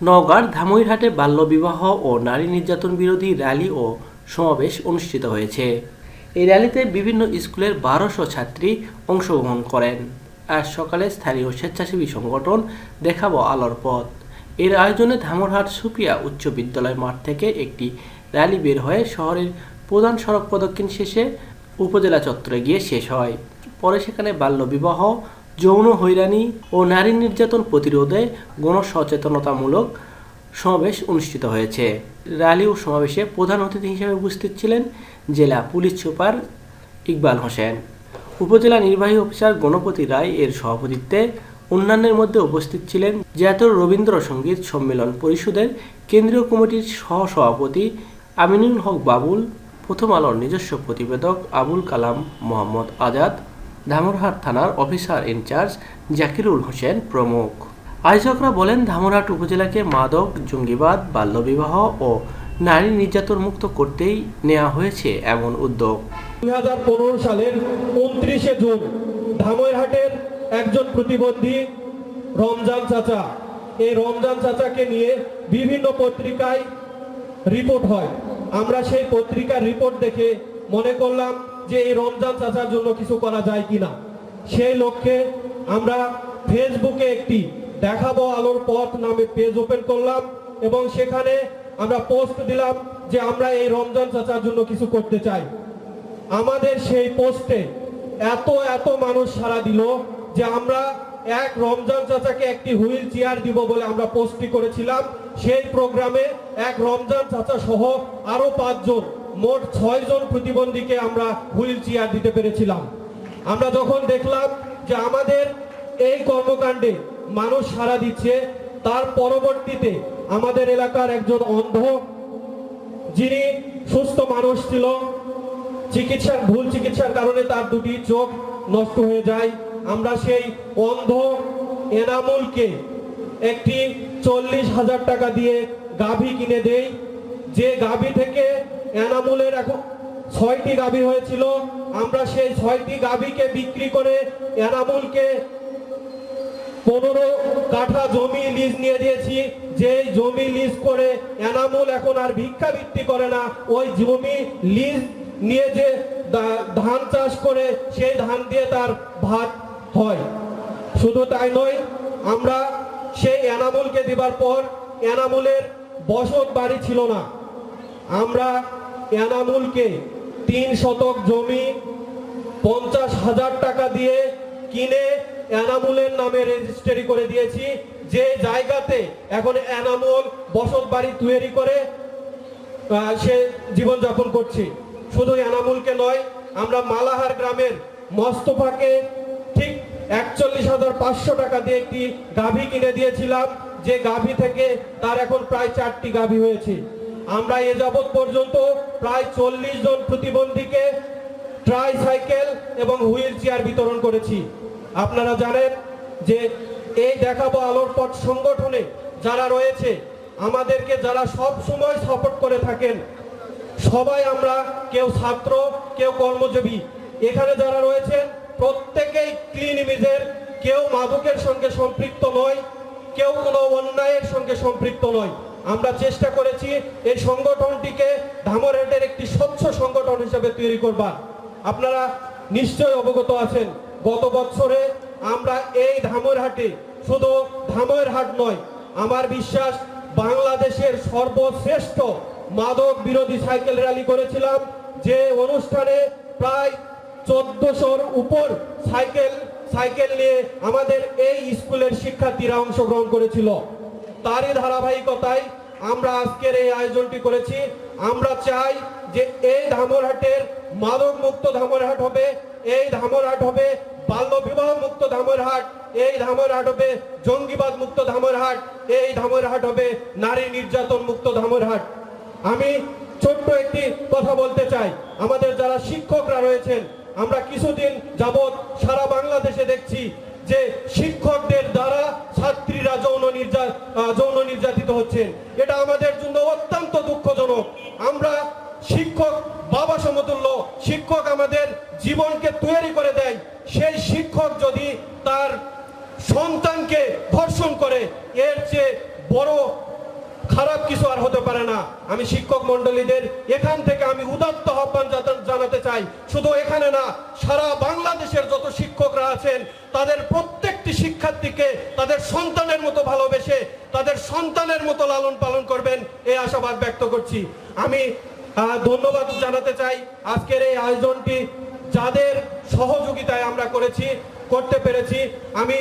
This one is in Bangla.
নওগাঁর ধামইরহাটে বাল্যবিবাহ ও নারী নির্যাতন বিরোধী র্যালি ও সমাবেশ অনুষ্ঠিত হয়েছে। এই র্যালিতে বিভিন্ন স্কুলের বারোশো ছাত্রী অংশগ্রহণ করেন। আজ সকালে স্থানীয় স্বেচ্ছাসেবী সংগঠন দেখাবো আলোর পথ। এর আয়োজনে ধামরহাট সুপিয়া উচ্চ বিদ্যালয় মাঠ থেকে একটি র্যালি বের হয়ে শহরের প্রধান সড়ক প্রদক্ষিণ শেষে উপজেলা চত্বরে গিয়ে শেষ হয়। পরে সেখানে বাল্যবিবাহ যৌন হয়রানি ও নারী নির্যাতন প্রতিরোধে গণসচেতনতামূলক সমাবেশ অনুষ্ঠিত হয়েছে। র্যালি ও সমাবেশে প্রধান অতিথি হিসেবে উপস্থিত ছিলেন জেলা পুলিশ সুপার ইকবাল হোসেন। উপজেলা নির্বাহী অফিসার গণপতি রায় এর সভাপতিত্বে অন্যান্যের মধ্যে উপস্থিত ছিলেন জাতীয় রবীন্দ্রসঙ্গীত সম্মেলন পরিষদের কেন্দ্রীয় কমিটির সহ সভাপতি আমিনুল হক বাবুল, প্রথম আলোর নিজস্ব প্রতিবেদক আবুল কালাম মোহাম্মদ আজাদ ধামরহাট থানার অফিসার ইনচার্জ জাকিরুল হোসেন প্রমুখ। আয়োজকরা বলেন, ধামরহাট উপজেলাকে মাদক, জঙ্গিবাদ, বাল্যবিবাহ ও নারী নির্যাতন মুক্ত করতেই নেওয়া হয়েছে এমন উদ্যোগ। দুই হাজার পনেরো সালের উনত্রিশে জুন ধামরহাটের একজন প্রতিবন্ধী রমজান চাচা, এই রমজান চাচাকে নিয়ে বিভিন্ন পত্রিকায় রিপোর্ট হয়। আমরা সেই পত্রিকার রিপোর্ট দেখে মনে করলাম যে এই রমজান চাচার জন্য কিছু করা যায় কিনা? সেই লক্ষ্যে আমরা ফেসবুকে একটি দেখাবো আলোর পথ নামে পেজ ওপেন করলাম এবং সেখানে আমরা পোস্ট দিলাম যে আমরা এই রমজান চাচার জন্য কিছু করতে চাই। আমাদের সেই পোস্টে এত এত মানুষ সাড়া দিল যে আমরা এক রমজান চাচাকে একটি হুইল চেয়ার দিব বলে আমরা পোস্টটি করেছিলাম। সেই প্রোগ্রামে এক রমজান চাচা সহ আরও পাঁচজন মোট ছয় জন প্রতিবন্ধীকে আমরা হুইল চেয়ার দিতে পেরেছিলাম। আমরা যখন দেখলাম যে আমাদের এই কর্মকাণ্ডে মানুষ সাড়া দিচ্ছে, তার পরবর্তীতে আমাদের এলাকার একজন অন্ধ, যিনি সুস্থ মানুষ ছিল, চিকিৎসার ভুল চিকিৎসার কারণে তার দুটি চোখ নষ্ট হয়ে যায়। আমরা সেই অন্ধ এনামুলকে একটি চল্লিশ হাজার টাকা দিয়ে গাভী কিনে দেই। যে গাভী থেকে এনামুলের এখন ছয়টি গাভী হয়েছিল। আমরা সেই ছয়টি গাভীকে বিক্রি করে এনামুলকে পনেরো কাঠা জমি লিজ নিয়ে দিয়েছি। যে জমি লিজ করে এনামুল এখন আর ভিক্ষাবৃত্তি করে না, ওই জমি লিজ নিয়ে যে ধান চাষ করে, সেই ধান দিয়ে তার ভাত হয়। শুধু তাই নয়, আমরা সেই এনামুলকে দেবার পর এনামুলের বসত বাড়ি ছিল না। আমরা এনামুলকে তিন শতক জমি পঞ্চাশ হাজার টাকা দিয়ে কিনে এনামুলের নামে রেজিস্ট্রি করে দিয়েছি। যে জায়গাতে এখন এনামুল বসত বাড়ি তৈরি করে সে জীবনযাপন করছে। শুধু এনামুলকে নয়, আমরা মালাহার গ্রামের মস্তফাকে ঠিক একচল্লিশ হাজার পাঁচশো টাকা দিয়ে একটি গাভী কিনে দিয়েছিলাম। যে গাভী থেকে তার এখন প্রায় চারটি গাভী হয়েছে। আমরা এ যাবৎ পর্যন্ত প্রায় চল্লিশ জন প্রতিবন্ধীকে ট্রাই সাইকেল এবং হুইল চেয়ার বিতরণ করেছি। আপনারা জানেন যে এই দেখাবো আলোর পথ সংগঠনে যারা রয়েছে, আমাদেরকে যারা সব সময় সাপোর্ট করে থাকেন, সবাই আমরা কেউ ছাত্র, কেউ কর্মজীবী। এখানে যারা রয়েছেন, প্রত্যেকেই ক্লিন ইমেজের কেউ মাদকের সঙ্গে সম্পৃক্ত নয়, কেউ কোনো অন্যায়ের সঙ্গে সম্পৃক্ত নয়। আমরা চেষ্টা করেছি এই সংগঠনটিকে ধামরহাটের একটি স্বচ্ছ সংগঠন হিসেবে তৈরি করবার। আপনারা নিশ্চয় অবগত আছেন, গত বছরে আমরা এই ধামরহাটে শুধু ধামরহাট নয়, আমার বিশ্বাস বাংলাদেশের সর্বশ্রেষ্ঠ মাদক বিরোধী সাইকেল র্যালি করেছিলাম, যে অনুষ্ঠানে প্রায় চোদ্দশোর উপর সাইকেল সাইকেল নিয়ে আমাদের এই স্কুলের শিক্ষার্থীরা অংশগ্রহণ করেছিল। তারই ধারাবাহিকতায় আমরা আজকের এই আয়োজনটি করেছি। আমরা চাই যে এই ধামরহাটের মাদক মুক্ত ধামরহাট হবে, এই ধামরহাট হবে বাল্য বিবাহ মুক্ত ধামরহাট, এই ধামরহাট হবে জঙ্গিবাদ মুক্ত ধামরহাট, এই ধামরহাট হবে নারী নির্যাতন মুক্ত ধামরহাট। আমি ছোট্ট একটি কথা বলতে চাই। আমাদের যারা শিক্ষকরা রয়েছেন, আমরা কিছুদিন যাবৎ সারা বাংলাদেশে দেখছি যে শিক্ষকদের দ্বারা ছাত্রীরা যৌন নির্যা যৌন নির্যাতিত হচ্ছেন। এটা আমাদের জন্য অত্যন্ত দুঃখজনক। আমরা শিক্ষক বাবা সমতুল্য, শিক্ষক আমাদের জীবনকে তৈরি করে দেয়। সেই শিক্ষক যদি তার সন্তানকে ধর্ষণ করে, এর চেয়ে বড় খারাপ কিছু আর হতে পারে না। আমি শিক্ষক মন্ডলীদের এখান থেকে আমি উদাত্ত আহ্বান জানাতে চাই। শুধু এখানে না, সারা বাংলাদেশের যত শিক্ষকরা আছেন, তাদের প্রত্যেকটি শিক্ষার্থীকে তাদের সন্তানের মতো ভালোবেসে, তাদের সন্তানের মতো লালন পালন করবেন, এই আশাবাদ ব্যক্ত করছি। আমি ধন্যবাদ জানাতে চাই। আজকের এই আয়োজনটি যাদের সহযোগিতায় আমরা করেছি, করতে পেরেছি, আমি